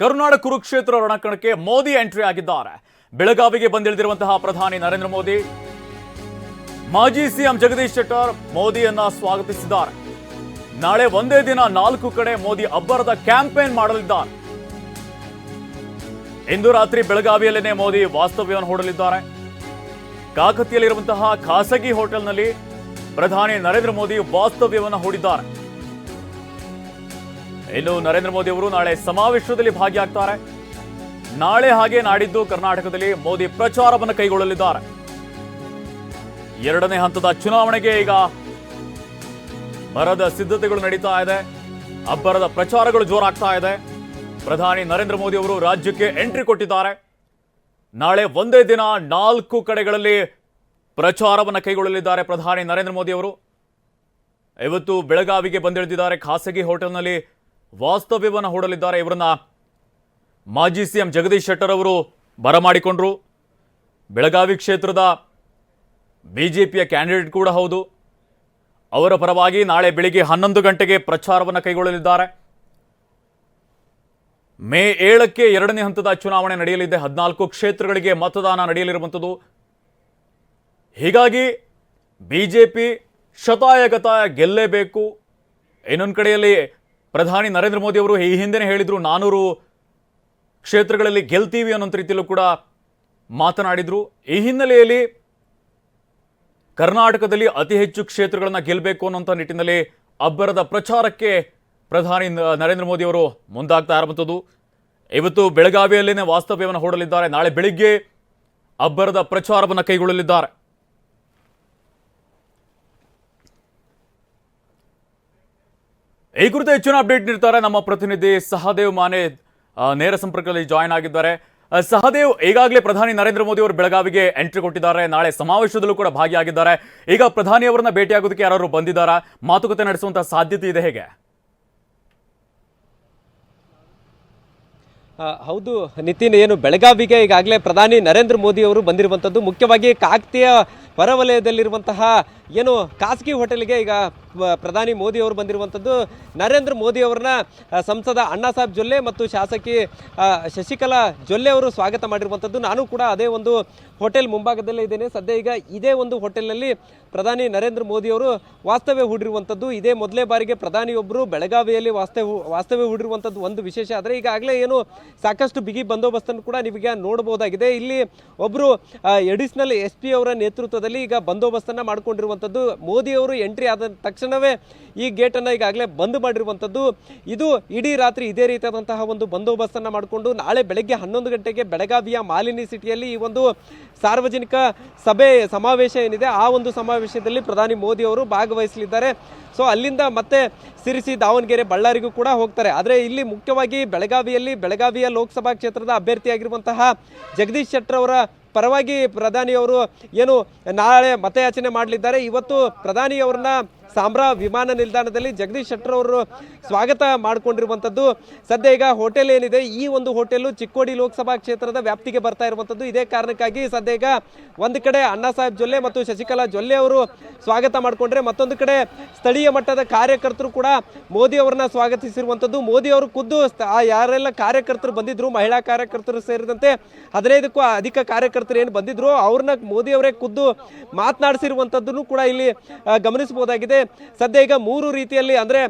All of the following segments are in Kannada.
ಕರುನಾಡ ಕುರುಕ್ಷೇತ್ರ ರಣಕಣಕ್ಕೆ ಮೋದಿ ಎಂಟ್ರಿ ಆಗಿದ್ದಾರೆ. ಬೆಳಗಾವಿಗೆ ಬಂದಿಳಿದಿರುವಂತಹ ಪ್ರಧಾನಿ ನರೇಂದ್ರ ಮೋದಿ, ಮಾಜಿ ಸಿಎಂ ಜಗದೀಶ್ ಶೆಟ್ಟರ್ ಮೋದಿಯನ್ನ ಸ್ವಾಗತಿಸಿದ್ದಾರೆ. ನಾಳೆ ಒಂದೇ ದಿನ ನಾಲ್ಕು ಕಡೆ ಮೋದಿ ಅಬ್ಬರದ ಕ್ಯಾಂಪೇನ್ ಮಾಡಲಿದ್ದಾರೆ. ಇಂದು ರಾತ್ರಿ ಬೆಳಗಾವಿಯಲ್ಲೇನೆ ಮೋದಿ ವಾಸ್ತವ್ಯವನ್ನು ಹೂಡಲಿದ್ದಾರೆ. ಕಾಕತಿಯಲ್ಲಿರುವಂತಹ ಖಾಸಗಿ ಹೋಟೆಲ್ನಲ್ಲಿ ಪ್ರಧಾನಿ ನರೇಂದ್ರ ಮೋದಿ ವಾಸ್ತವ್ಯವನ್ನು ಹೂಡಿದ್ದಾರೆ. ಇನ್ನು ನರೇಂದ್ರ ಮೋದಿ ಅವರು ನಾಳೆ ಸಮಾವೇಶದಲ್ಲಿ ಭಾಗಿಯಾಗ್ತಾರೆ. ನಾಳೆ ಹಾಗೆ ನಾಡಿದ್ದು ಕರ್ನಾಟಕದಲ್ಲಿ ಮೋದಿ ಪ್ರಚಾರವನ್ನು ಕೈಗೊಳ್ಳಲಿದ್ದಾರೆ. ಎರಡನೇ ಹಂತದ ಚುನಾವಣೆಗೆ ಈಗ ಬರದ ಸಿದ್ಧತೆಗಳು ನಡೀತಾ ಇದೆ. ಅಬ್ಬರದ ಪ್ರಚಾರಗಳು ಜೋರಾಗ್ತಾ ಇದೆ. ಪ್ರಧಾನಿ ನರೇಂದ್ರ ಮೋದಿ ಅವರು ರಾಜ್ಯಕ್ಕೆ ಎಂಟ್ರಿ ಕೊಟ್ಟಿದ್ದಾರೆ. ನಾಳೆ ಒಂದೇ ದಿನ ನಾಲ್ಕು ಕಡೆಗಳಲ್ಲಿ ಪ್ರಚಾರವನ್ನು ಕೈಗೊಳ್ಳಲಿದ್ದಾರೆ ಪ್ರಧಾನಿ ನರೇಂದ್ರ ಮೋದಿ ಅವರು. ಇವತ್ತು ಬೆಳಗಾವಿಗೆ ಬಂದಿಳಿದಿದ್ದಾರೆ ಖಾಸಗಿ ಹೋಟೆಲ್ನಲ್ಲಿ ವಾಸ್ತವ್ಯವನ್ನು ಹೂಡಲಿದ್ದಾರೆ ಇವರನ್ನ ಮಾಜಿ ಸಿಎಂ ಜಗದೀಶ್ ಶೆಟ್ಟರ್ ಅವರು ಬರಮಾಡಿಕೊಂಡ್ರು. ಬೆಳಗಾವಿ ಕ್ಷೇತ್ರದ ಬಿಜೆಪಿಯ ಕ್ಯಾಂಡಿಡೇಟ್ ಕೂಡ ಹೌದು. ಅವರ ಪರವಾಗಿ ನಾಳೆ ಬೆಳಿಗ್ಗೆ ಹನ್ನೊಂದು ಗಂಟೆಗೆ ಪ್ರಚಾರವನ್ನು ಕೈಗೊಳ್ಳಲಿದ್ದಾರೆ. ಮೇ ಏಳಕ್ಕೆ ಎರಡನೇ ಹಂತದ ಚುನಾವಣೆ ನಡೆಯಲಿದೆ. ಹದಿನಾಲ್ಕು ಕ್ಷೇತ್ರಗಳಿಗೆ ಮತದಾನ ನಡೆಯಲಿರುವಂಥದ್ದು. ಹೀಗಾಗಿ ಬಿಜೆಪಿ ಶತಾಯಗತಾಯ ಗೆಲ್ಲೇಬೇಕು. ಇನ್ನೊಂದು ಕಡೆಯಲ್ಲಿ ಪ್ರಧಾನಿ ನರೇಂದ್ರ ಮೋದಿ ಅವರು ಈ ಹಿಂದೆ ಹೇಳಿದ್ರು, ನಾನೂರು ಕ್ಷೇತ್ರಗಳಲ್ಲಿ ಗೆಲ್ತೀವಿ ಅನ್ನೋಂಥ ರೀತಿಯಲ್ಲೂ ಕೂಡ ಮಾತನಾಡಿದ್ರು. ಈ ಹಿನ್ನೆಲೆಯಲ್ಲಿ ಕರ್ನಾಟಕದಲ್ಲಿ ಅತಿ ಹೆಚ್ಚು ಕ್ಷೇತ್ರಗಳನ್ನ ಗೆಲ್ಲಬೇಕು ಅನ್ನೋಂಥ ನಿಟ್ಟಿನಲ್ಲಿ ಅಬ್ಬರದ ಪ್ರಚಾರಕ್ಕೆ ಪ್ರಧಾನಿ ನರೇಂದ್ರ ಮೋದಿ ಅವರು ಮುಂದಾಗ್ತಾ ಇರುವಂಥದ್ದು. ಇವತ್ತು ಬೆಳಗಾವಿಯಲ್ಲೇನೆ ವಾಸ್ತವ್ಯವನ್ನು ಹೂಡಲಿದ್ದಾರೆ. ನಾಳೆ ಬೆಳಿಗ್ಗೆ ಅಬ್ಬರದ ಪ್ರಚಾರವನ್ನು ಕೈಗೊಳ್ಳಲಿದ್ದಾರೆ. ಈ ಕುರಿತು ಹೆಚ್ಚಿನ ಅಪ್ಡೇಟ್ ನೀಡ್ತಾರೆ ನಮ್ಮ ಪ್ರತಿನಿಧಿ ಸಹದೇವ್ ಮಾನೆ ನೇರ ಸಂಪರ್ಕದಲ್ಲಿ ಜಾಯ್ನ್ ಆಗಿದ್ದಾರೆ. ಸಹದೇವ್, ಈಗಾಗಲೇ ಪ್ರಧಾನಿ ನರೇಂದ್ರ ಮೋದಿ ಅವರು ಬೆಳಗಾವಿಗೆ ಎಂಟ್ರಿ ಕೊಟ್ಟಿದ್ದಾರೆ. ನಾಳೆ ಸಮಾವೇಶದಲ್ಲೂ ಕೂಡ ಭಾಗಿಯಾಗಿದ್ದಾರೆ. ಈಗ ಪ್ರಧಾನಿ ಅವರನ್ನ ಭೇಟಿಯಾಗೋದಕ್ಕೆ ಯಾರು ಬಂದಿದ್ದಾರಾ? ಮಾತುಕತೆ ನಡೆಸುವಂತಹ ಸಾಧ್ಯತೆ ಇದೆ ಹೇಗೆ? ಹೌದು, ನಿತಿನ್, ಏನು, ಬೆಳಗಾವಿಗೆ ಈಗಾಗಲೇ ಪ್ರಧಾನಿ ನರೇಂದ್ರ ಮೋದಿ ಅವರು ಬಂದಿರುವಂಥದ್ದು ಮುಖ್ಯವಾಗಿ ಕಾಕತಿಯ ಹೊರವಲಯದಲ್ಲಿರುವಂತಹ ಏನು ಖಾಸಗಿ ಹೋಟೆಲ್ಗೆ ಈಗ ಪ್ರಧಾನಿ ಮೋದಿ ಅವರು ಬಂದಿರುವಂಥದ್ದು ನರೇಂದ್ರ ಮೋದಿ ಅವ್ರನ್ನ ಸಂಸದ ಅಣ್ಣಾ ಸಾಹೇಬ್ ಜೊಲ್ಲೆ ಮತ್ತು ಶಾಸಕಿ ಶಶಿಕಲಾ ಜೊಲ್ಲೆ ಅವರು ಸ್ವಾಗತ ಮಾಡಿರುವಂಥದ್ದು. ನಾನು ಕೂಡ ಅದೇ ಒಂದು ಹೋಟೆಲ್ ಮುಂಭಾಗದಲ್ಲೇ ಇದ್ದೇನೆ. ಸದ್ಯ ಈಗ ಇದೇ ಒಂದು ಹೋಟೆಲ್ನಲ್ಲಿ ಪ್ರಧಾನಿ ನರೇಂದ್ರ ಮೋದಿ ಅವರು ವಾಸ್ತವ್ಯ ಹೂಡಿರುವಂಥದ್ದು. ಇದೇ ಮೊದಲೇ ಬಾರಿಗೆ ಪ್ರಧಾನಿಯೊಬ್ಬರು ಬೆಳಗಾವಿಯಲ್ಲಿ ವಾಸ್ತವ್ಯ ವಾಸ್ತವ್ಯ ಹೂಡಿರುವಂಥದ್ದು ಒಂದು ವಿಶೇಷ. ಆದರೆ ಈಗಾಗಲೇ ಏನು ಸಾಕಷ್ಟು ಬಿಗಿ ಬಂದೋಬಸ್ತನ್ನು ಕೂಡ ನಿಮಗೆ ನೋಡಬಹುದಾಗಿದೆ. ಇಲ್ಲಿ ಒಬ್ಬರು ಎಡಿಷನಲ್ ಎಸ್ ಪಿ ಅವರ ನೇತೃತ್ವದಲ್ಲಿ ಈಗ ಬಂದೋಬಸ್ತನ್ನು ಮಾಡಿಕೊಂಡಿರುವಂಥದ್ದು. ಮೋದಿ ಅವರು ಎಂಟ್ರಿ ಆದ ತಕ್ಷಣವೇ ಈ ಗೇಟನ್ನು ಈಗಾಗಲೇ ಬಂದ್ ಮಾಡಿರುವಂಥದ್ದು. ಇದು ಇಡೀ ರಾತ್ರಿ ಇದೇ ರೀತಿಯಾದಂತಹ ಒಂದು ಬಂದೋಬಸ್ತನ್ನು ಮಾಡಿಕೊಂಡು, ನಾಳೆ ಬೆಳಗ್ಗೆ ಹನ್ನೊಂದು ಗಂಟೆಗೆ ಬೆಳಗಾವಿಯ ಮಾಲಿನಿ ಸಿಟಿಯಲ್ಲಿ ಈ ಒಂದು ಸಾರ್ವಜನಿಕ ಸಭೆ, ಸಮಾವೇಶ ಏನಿದೆ, ಆ ಒಂದು ಸಮಾವೇಶದಲ್ಲಿ ಪ್ರಧಾನಿ ಮೋದಿ ಅವರು ಭಾಗವಹಿಸಲಿದ್ದಾರೆ. ಸೊ ಅಲ್ಲಿಂದ ಮತ್ತೆ ಸಿರಿಸಿ ದಾವಣಗೆರೆ ಬಳ್ಳಾರಿಗೂ ಕೂಡ ಹೋಗ್ತಾರೆ. ಆದರೆ ಇಲ್ಲಿ ಮುಖ್ಯವಾಗಿ ಬೆಳಗಾವಿಯಲ್ಲಿ, ಬೆಳಗಾವಿಯ ಲೋಕಸಭಾ ಕ್ಷೇತ್ರದ ಅಭ್ಯರ್ಥಿಯಾಗಿರುವಂತಹ ಜಗದೀಶ್ ಶೆಟ್ಟರ್ ಅವರ ಪರವಾಗಿ ಪ್ರಧಾನಿಯವರು ಏನು ನಾಳೆ ಮತಯಾಚನೆ ಮಾಡಲಿದ್ದಾರೆ. ಇವತ್ತು ಪ್ರಧಾನಿಯವರನ್ನ ಸಾಂಬ್ರಾ ವಿಮಾನ ನಿಲ್ದಾಣದಲ್ಲಿ ಜಗದೀಶ್ ಶೆಟ್ಟರ್ ಅವರು ಸ್ವಾಗತ ಮಾಡಿಕೊಂಡಿರುವಂಥದ್ದು ಸದ್ಯ ಈಗ ಹೋಟೆಲ್ ಏನಿದೆ ಈ ಒಂದು ಹೋಟೆಲು ಚಿಕ್ಕೋಡಿ ಲೋಕಸಭಾ ಕ್ಷೇತ್ರದ ವ್ಯಾಪ್ತಿಗೆ ಬರ್ತಾ ಇರುವಂಥದ್ದು ಇದೇ ಕಾರಣಕ್ಕಾಗಿ ಸದ್ಯ ಈಗ ಒಂದು ಕಡೆ ಅಣ್ಣಾ ಸಾಹೇಬ್ ಜೊಲ್ಲೆ ಮತ್ತು ಶಶಿಕಲಾ ಜೊಲ್ಲೆ ಅವರು ಸ್ವಾಗತ ಮಾಡಿಕೊಂಡ್ರೆ ಮತ್ತೊಂದು ಕಡೆ ಸ್ಥಳೀಯ ಮಟ್ಟದ ಕಾರ್ಯಕರ್ತರು ಕೂಡ ಮೋದಿ ಅವರನ್ನ ಸ್ವಾಗತಿಸಿರುವಂಥದ್ದು ಮೋದಿ ಅವರು ಖುದ್ದು ಆ ಯಾರೆಲ್ಲ ಕಾರ್ಯಕರ್ತರು ಬಂದಿದ್ರು ಮಹಿಳಾ ಕಾರ್ಯಕರ್ತರು ಸೇರಿದಂತೆ ಹದಿನೈದಕ್ಕೂ ಅಧಿಕ ಕಾರ್ಯಕರ್ತರು ಏನು ಬಂದಿದ್ರು ಅವ್ರನ್ನ ಮೋದಿ ಅವರೇ ಖುದ್ದು ಮಾತನಾಡಿಸಿರುವಂಥದ್ದನ್ನು ಕೂಡ ಇಲ್ಲಿ ಆ, ಗಮನಿಸಬಹುದಾಗಿದೆ ಸದ್ಯ ಈಗ ಮೂರು ರೀತಿಯಲ್ಲಿ ಅಂದರೆ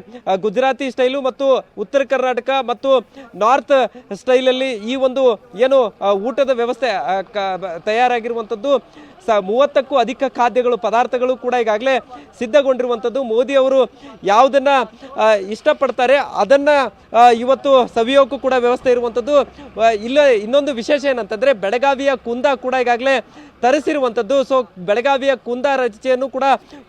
ಗುಜರಾತಿ ಸ್ಟೈಲು ಮತ್ತು ಉತ್ತರ ಕರ್ನಾಟಕ ಮತ್ತು ನಾರ್ತ್ ಸ್ಟೈಲಲ್ಲಿ ಈ ಒಂದು ಏನು ಊಟದ ವ್ಯವಸ್ಥೆ ತಯಾರಾಗಿರುವಂಥದ್ದು. ಸ, ಮೂವತ್ತಕ್ಕೂ ಅಧಿಕ ಖಾದ್ಯಗಳು, ಪದಾರ್ಥಗಳು ಕೂಡ ಈಗಾಗಲೇ ಸಿದ್ಧಗೊಂಡಿರುವಂಥದ್ದು. ಮೋದಿ ಅವರು ಯಾವುದನ್ನು ಇಷ್ಟಪಡ್ತಾರೆ, ಅದನ್ನು ಇವತ್ತು ಸವಿಯೋಕ್ಕೂ ಕೂಡ ವ್ಯವಸ್ಥೆ ಇರುವಂಥದ್ದು. ಇಲ್ಲ, ಇನ್ನೊಂದು ವಿಶೇಷ ಏನಂತಂದರೆ, ಬೆಳಗಾವಿಯ ಕುಂದ ಕೂಡ ಈಗಾಗಲೇ ತರಿಸಿರುವಂಥದ್ದು. ಸೊ ಬೆಳಗಾವಿಯ ಕುಂದ ರಚನೆಯನ್ನು ಕೂಡ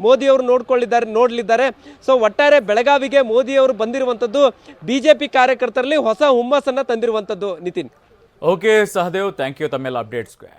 ಮೋದಿಯವರು ನೋಡ್ಕೊಳ್ಳಿದ್ದಾರೆ, ನೋಡಲಿದ್ದಾರೆ. ಸೊ ಒಟ್ಟಾರೆ ಬೆಳಗಾವಿಗೆ ಮೋದಿಯವರು ಬಂದಿರುವಂಥದ್ದು ಬಿ ಜೆ ಪಿ ಕಾರ್ಯಕರ್ತರಲ್ಲಿ ಹೊಸ ಹುಮ್ಮಸ್ಸನ್ನು ತಂದಿರುವಂಥದ್ದು, Nitin. Okay Sahadev thank you ತಮ್ಮೆಲ್ಲ ಅಪ್ಡೇಟ್ಸ್ಗೆ